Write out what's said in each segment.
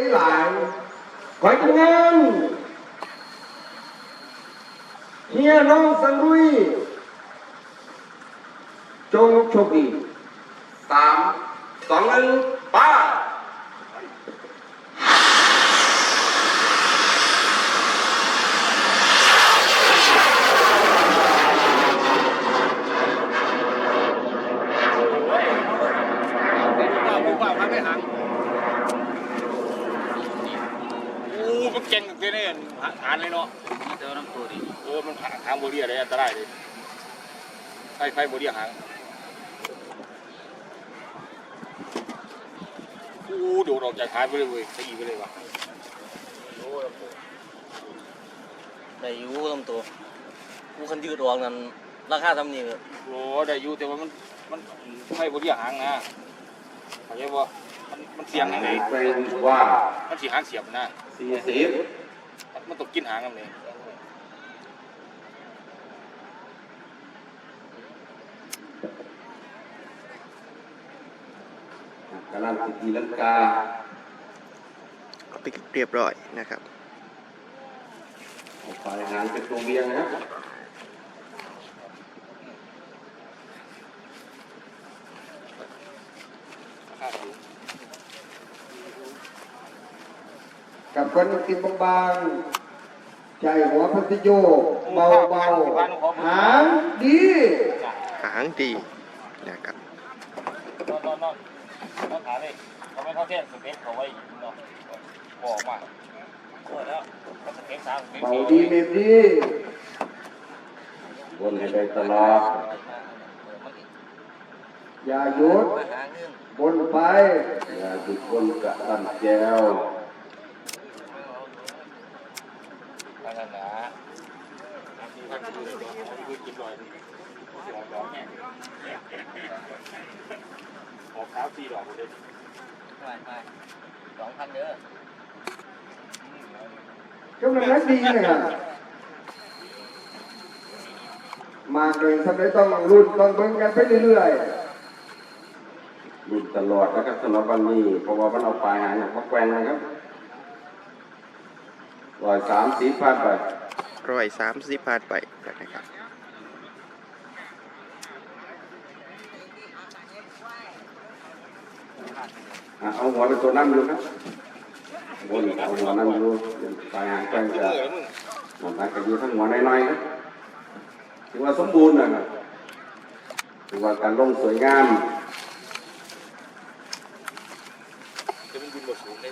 ได้หลายขอยกันงานเฮียน้องสังรุยจงโชคดีสามสองหนึ่งป้าผู้ว่าพาไปหังโอ้ มันเก่งกันเนี่ยหานเลยเนาะเจ้าน้ำตัวดิเออมันหางโบเรียเลยอันตรายเลยไฟไฟโบเรียหางโอ้โดดออกจากท้ายไปเลยเว้ยตีไปเลยว่ะโอ้ยได้อยู่ลำตัวกูคันยืดออกนั่นราคาทำนี่ก็โหได้อยู่แต่ว่ามันมันไฟโบเรียหางนะเข้าใจป่ มันมันเสียงยังไงเป็นว่ามันสีหางเสียบนะสี่สิบมันต้องกินหางกันเลยกำลังติดตีลังกาเอาไปเรียบร้อยนะครับฝ่ายหางเป็นตัวเวียงนะครับ ค่าสูง กับคนกินบางๆใจหัวพัทโยกเบาๆหางดีหางดีนะครับนอนนอนนอนนอนขาเลยเขาไม่เข้าเทศสเปคเขาไว้อยู่เนาะบอกมาโอ้แล้วเขาสเปคสามสเปคเบาดีเมมดีวนให้ได้ตลอดอย่าหยุดมาหาเงินบนไป อย่าหยุดบนกระตันแก้ว นั่นน่ะนะที่ท่านดูเลยที่คื ออกเท้าสี่ดอกเลยไปไปสองพันเด้อกำลังนักดีเลยครับมาเกินทำไมต้องรุ่นต้องเบิ่งกันไปเรื่อยๆรุ่นตลอดนะครับสำหรับวันนี้เพราะว่ามันเอาปลายหางอย่างพักแกว่งนะครับร้อยสามสีพันไป ร้อยสามสิบผ่านไปนะครับเอาหัวเป็นตัวนั่งอยู่ครับบนเอาหัวนั่งอยู่ปลายหางแกว่งจะเออมึงมันนักกันอยู่ทั้งหัวน้อยๆครับถือว่าสมบูรณ์นะครับถือว่าการลงสวยงามจะมันบินบดสูงเล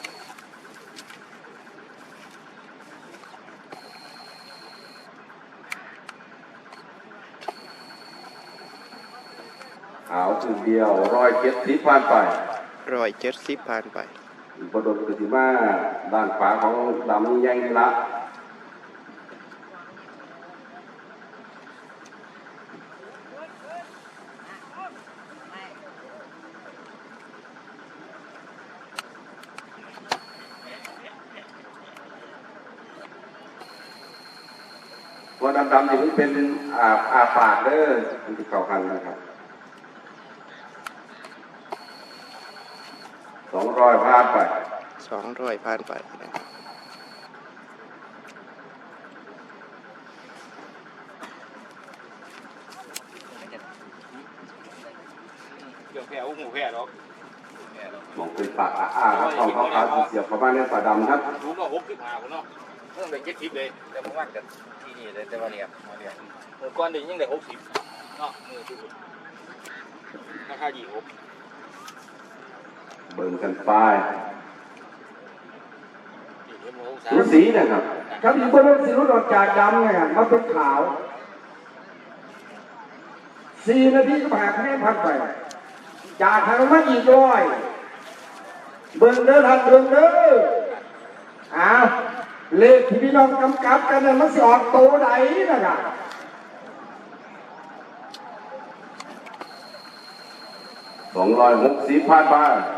ขาวจุดเดียวร้อยเจ็ดสีพันไปร้อยเจ็ดสิบผ่านไปบดลกติมาด้านขวาของดำนี่ยังนี่ละตัวดำๆนี่มันเป็นอาอาปากเด้อมันที่เขาคันนะครับ สองร้อยพาดไปสองร้อยผ่านไปนะครับเกี่ยวแผ่หูแผ่หรอกมองเป็นปากอ้าๆครับของเขาขาวเสียบเข้ามาในปากดำครับรู้เนาะหกสิบห้าคนเนาะเพิ่งได้เจ็ดสิบเลยแต่ผมว่ากันที่นี่เลยแต่ว่าเนี่ยมาเนี่ยเมื่อก่อนได้ยังได้หกสิบเนาะมือทุกราคายี่หก เบิ่งกันไปสี่เอ็มหกสาสีมสีนะครับครับอีกคนนึงสีรุ่นออกจากดำไงอะมาเป็นขาวสี่นาทีก็ผ่านให้พันไป จากทางมาอีกร้อย เบิ่งเด้อท่านเบิ่งเด้ออ้าวเลขที่พี่น้องกำกับกันนั้นมันสิออกโตไหนนะครับสองร้อยหกสิบพันบาท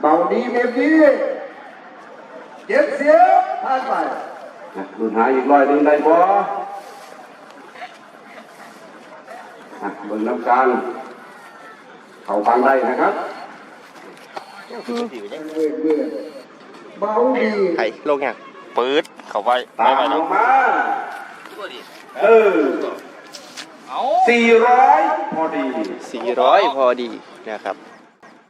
เบาดีเมฟดีเจ็บเสียผ่านไปรุ่นหาอีกร้อยหนึ่งได้บ่อะเบิ่งน้ำกันเขาฟังได้นะครับดีกว่าเนี่ยเรื่อยๆเบาดีไข่โลกอย่างปื๊ดเข้าไปตามไปลแล้วงมาตัวดิเออเอาสี่ร้อยพอดีสี่ร้อยพอดีนะครับ